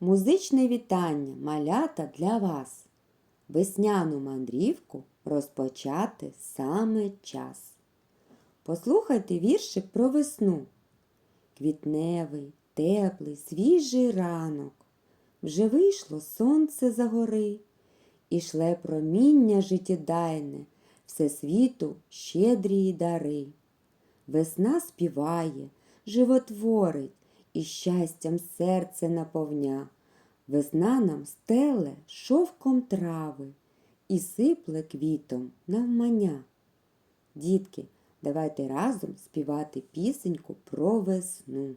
Музичне вітання малята для вас. Весняну мандрівку розпочати саме час. Послухайте віршик про весну. Квітневий, теплий, свіжий ранок. Вже вийшло сонце за гори, і шле проміння життєдайне, всесвіту щедрі дари. Весна співає, животворить і щастям серце наповня. Весна нам стеле шовком трави і сипле квітом навмання. Дітки, давайте разом співати пісеньку про весну.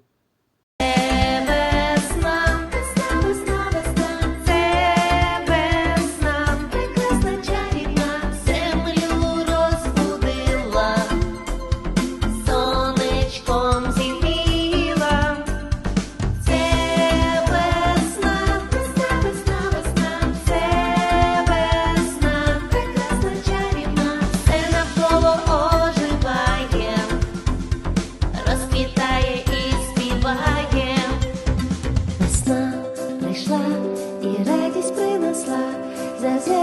as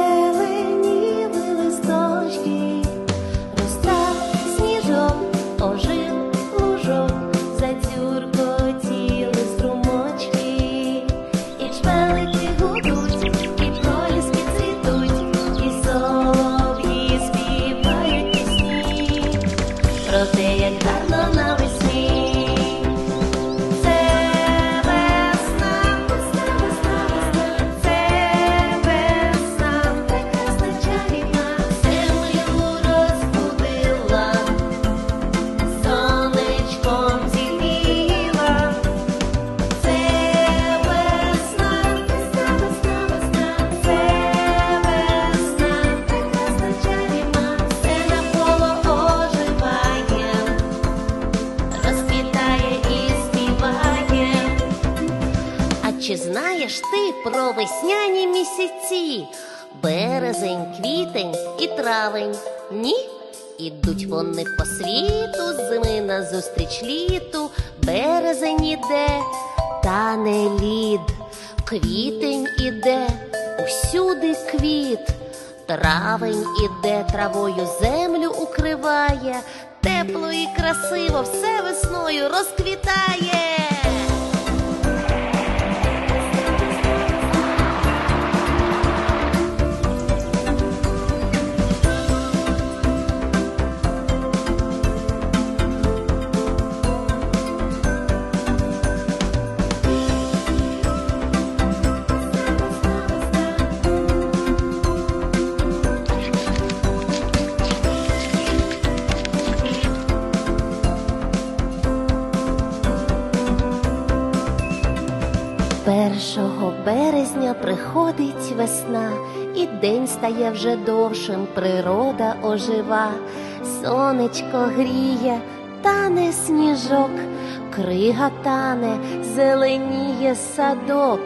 знаєш ти про весняні місяці? Березень, квітень і травень. Ні? Ідуть вони по світу, зими назустріч літу, березень іде, тане лід, квітень іде, усюди квіт. Травень іде, травою землю укриває, тепло і красиво все весною розквітає. Першого березня приходить весна, і день стає вже довшим, природа ожива, сонечко гріє, тане сніжок, крига тане, зеленіє садок,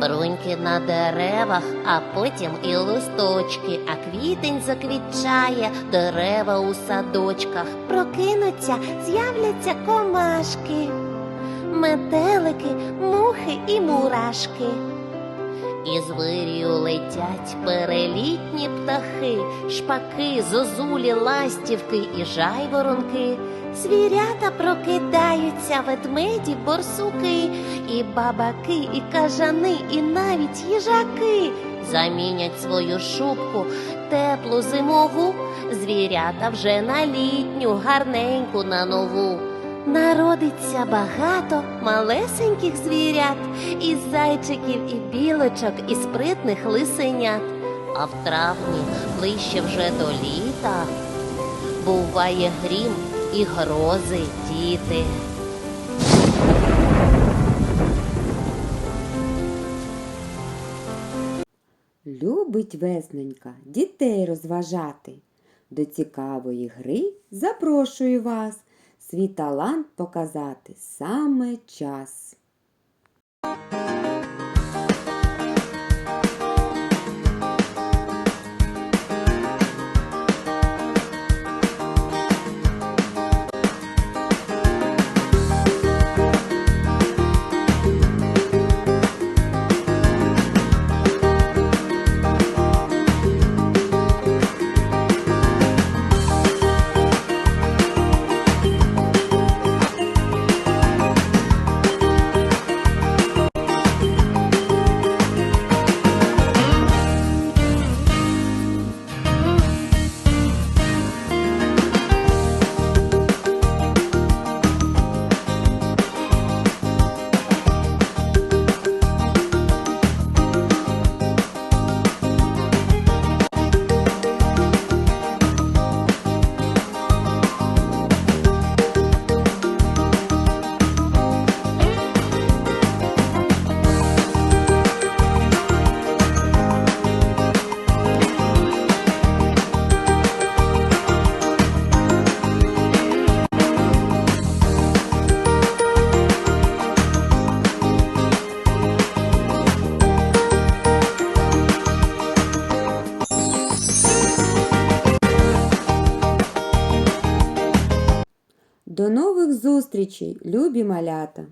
бруньки на деревах, а потім і листочки, а квітень заквітчає, дерева у садочках, прокинуться, з'являться комашки метелики, мухи і мурашки. І з летять перелітні птахи, шпаки, зозулі, ластівки і жайворонки. Звірята прокидаються, ведмеді, борсуки, і бабаки, і кажани, і навіть їжаки замінять свою шубку, теплу зимову, звірята вже на літню, гарненьку на нову. Народиться багато малесеньких звірят, і зайчиків, і білочок, і спритних лисенят. А в травні ближче вже до літа буває грім і грози діти. Любить весненька дітей розважати. До цікавої гри запрошую вас свій талант показати саме час. До нових зустрічей, любі малята!